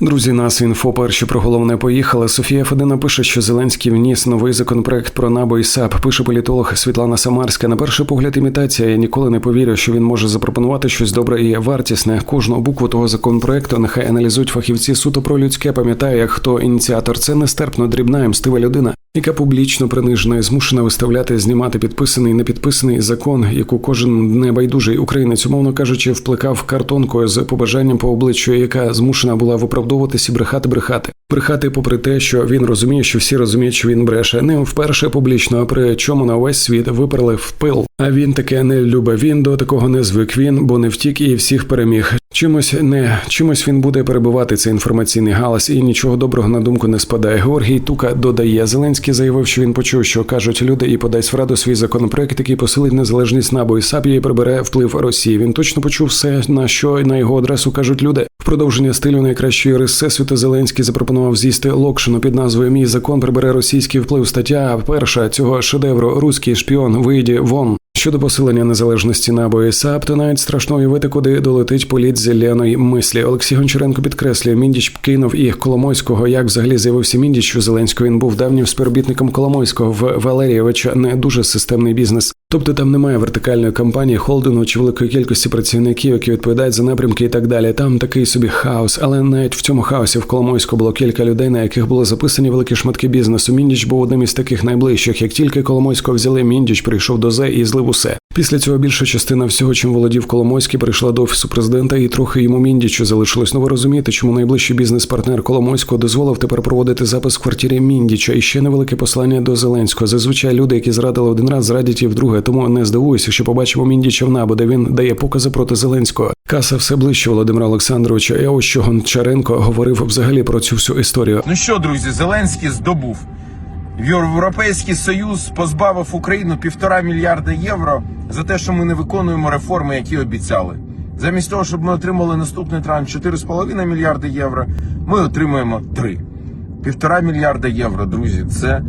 Друзі, нас інфо перші про головне поїхали. Софія Федина пише, що Зеленський вніс новий законопроект про НАБУ і САП. Пише політолог Світлана Самарська. На перший погляд, імітація. Я ніколи не повірю, що він може запропонувати щось добре і вартісне. Кожну букву того законопроекту нехай аналізують фахівці суто про людське. Пам'ятаю, як хто ініціатор. Це нестерпно дрібна мстива людина, яка публічно принижена і змушена виставляти, знімати підписаний, непідписаний закон, яку кожен небайдужий українець, умовно кажучи, вплекав картонкою з побажанням по обличчю, яка змушена була виправдовуватися, і брехати, брехати. Брехати, попри те, що він розуміє, що всі розуміють, що він бреше, не вперше публічно, а при чому на весь світ виперли в пил. А він таке не любить. Він до такого не звик. Він, бо не втік і всіх переміг. Чимось не чимось він буде перебувати цей інформаційний галас, і нічого доброго на думку не спадає. Георгій Тука додає. Зеленський заявив, що він почув, що кажуть люди, і подасть в раду свій законопроект, який посилить незалежність НАБУ і САП і прибере вплив Росії. Він точно почув все, на що на його адресу кажуть люди. В продовження стилю найкращої риси всесвіту Зеленський запропонував з'їсти локшину під назвою Мій закон прибере російський вплив. Стаття перша цього шедевру Руський шпіон вийде вон. Щодо посилення незалежності НАБУ і САП, то навіть страшно уявити, куди долетить політ зеленої мислі. Олексій Гончаренко підкреслює, Міндіч кинув і Коломойського. Як взагалі з'явився Міндіч у Зеленського? Він був давнім співробітником Коломойського в Валерійовича. Не дуже системний бізнес. Тобто там немає вертикальної компанії, холдингу чи великої кількості працівників, які відповідають за напрямки і так далі. Там такий собі хаос, але навіть в цьому хаосі в Коломойську було кілька людей, на яких були записані великі шматки бізнесу. Міндіч був одним із таких найближчих. Як тільки Коломойського взяли, Міндіч прийшов до Зе і злив усе. Після цього більша частина всього, чим володів Коломойський, прийшла до офісу президента, і трохи йому Міндічу залишилось. Ну ви розумієте, чому найближчий бізнес-партнер Коломойського дозволив тепер проводити запис в квартирі Міндіча. І ще невелике послання до Зеленського. Зазвичай люди, які зрадили один раз, зрадять і вдруге. Тому не здивуюся, що побачимо Міндіча в набу, де він дає покази проти Зеленського. Каса все ближче Володимира Олександровича. І ось що Гончаренко говорив взагалі про цю всю історію. Ну що, друзі, Зеленський здобув. Європейський Союз позбавив Україну півтора мільярда євро за те, що ми не виконуємо реформи, які обіцяли. Замість того, щоб ми отримали наступний транш 4,5 мільярди євро, ми отримуємо 3. Півтора мільярда євро, друзі, це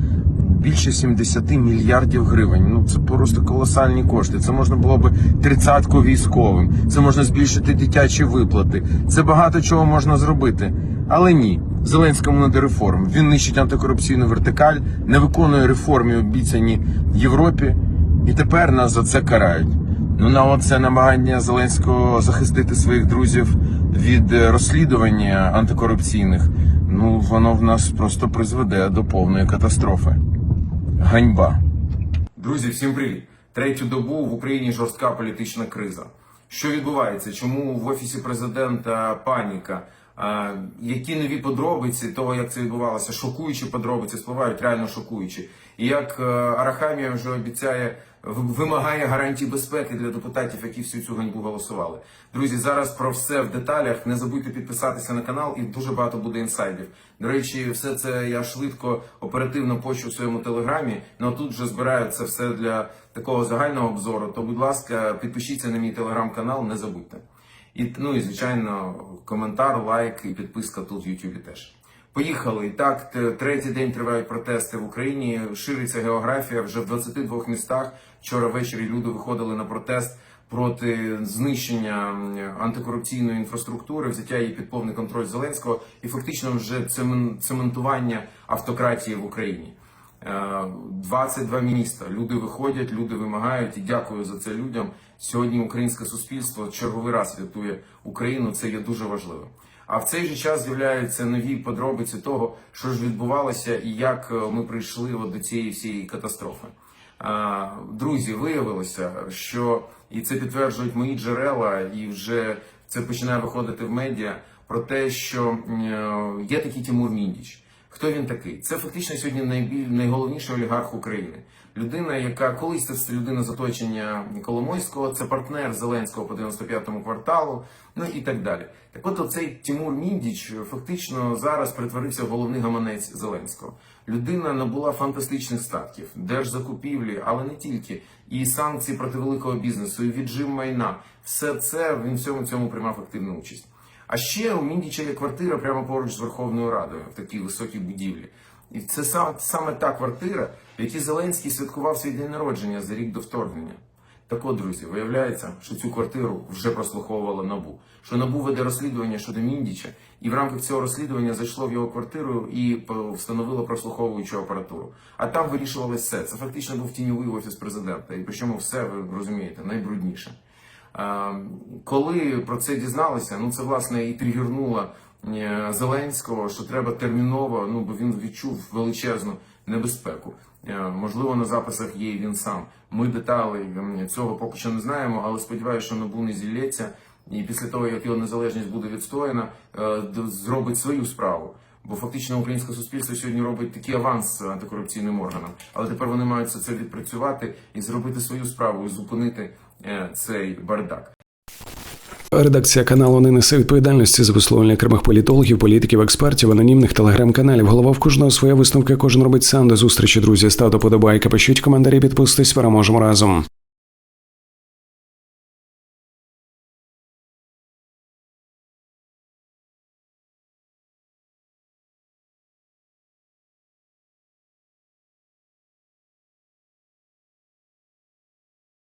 більше 70 мільярдів гривень. Ну це просто колосальні кошти. Це можна було би тридцятку військовим. Це можна збільшити дитячі виплати. Це багато чого можна зробити. Але ні, Зеленському не до реформ. Він нищить антикорупційну вертикаль, не виконує реформи, обіцяні Європі, і тепер нас за це карають. Ну на оце намагання Зеленського захистити своїх друзів від е, розслідування антикорупційних. Ну воно в нас просто призведе до повної катастрофи. Ганьба. Друзі, всім привіт! Третю добу в Україні жорстка політична криза. Що відбувається? Чому в офісі президента паніка? Які нові подробиці того, як це відбувалося, шокуючі подробиці спливають реально шокуючі. І як е, Арахамія вже обіцяє, вимагає гарантій безпеки для депутатів, які всю цю ганьбу голосували. Друзі, зараз про все в деталях. Не забудьте підписатися на канал, і дуже багато буде інсайдів. До речі, все це я швидко оперативно пощу в своєму телеграмі. Ну тут вже збираю це все для такого загального обзору. То, будь ласка, підпишіться на мій телеграм-канал, не забудьте. І ну і звичайно, коментар, лайк і підписка тут в Ютубі теж. Поїхали. І так, третій день тривають протести в Україні. Шириться географія вже в 22 містах. Вчора ввечері люди виходили на протест проти знищення антикорупційної інфраструктури, взяття її під повний контроль Зеленського і фактично вже цементування автократії в Україні. Е, 22 міста. Люди виходять, люди вимагають і дякую за це людям. Сьогодні українське суспільство черговий раз святує Україну. Це є дуже важливо. А в цей же час з'являються нові подробиці того, що ж відбувалося і як е, ми прийшли от до цієї всієї катастрофи. Друзі, виявилося, що і це підтверджують мої джерела, і вже це починає виходити в медіа про те, що е, є такий Тимур Міндіч. Хто він такий? Це фактично сьогодні найбіль... найголовніший олігарх України. Людина, яка колись це людина з оточення Коломойського, це партнер Зеленського по 95-му кварталу, ну і так далі. Так от оцей Тимур Міндіч фактично зараз перетворився в головний гаманець Зеленського. Людина набула фантастичних статків, держзакупівлі, але не тільки, і санкції проти великого бізнесу, і віджим майна. Все це він в цьому цьому приймав активну участь. А ще у Міндіча є квартира прямо поруч з Верховною Радою в такій високій будівлі. І це сам, саме та квартира, в якій Зеленський святкував свій день народження за рік до вторгнення. Так от, друзі, виявляється, що цю квартиру вже прослуховувала НАБУ. Що НАБУ веде розслідування щодо Міндіча, і в рамках цього розслідування зайшло в його квартиру і встановило прослуховуючу апаратуру. А там вирішувалось все. Це фактично був тіньовий офіс президента. І причому все, ви розумієте, найбрудніше. Е, Коли про це дізналися, ну це власне і тригернуло е, Зеленського, що треба терміново, ну бо він відчув величезну небезпеку. Е, Можливо, на записах є і він сам. Ми деталі цього поки що не знаємо, але сподіваюся, що НАБУ не зілється. І після того, як його незалежність буде відстояна, е, зробить свою справу. Бо фактично українське суспільство сьогодні робить такий аванс антикорупційним органам. Але тепер вони мають це відпрацювати і зробити свою справу і зупинити цей бардак. Редакція каналу не несе відповідальності за висловлення окремих політологів, політиків, експертів, анонімних телеграм-каналів. Голова в кожного своя висновка, кожен робить сам до зустрічі. Друзі, ставте подобайка, пишіть коментарі, підписуйтесь, переможемо разом.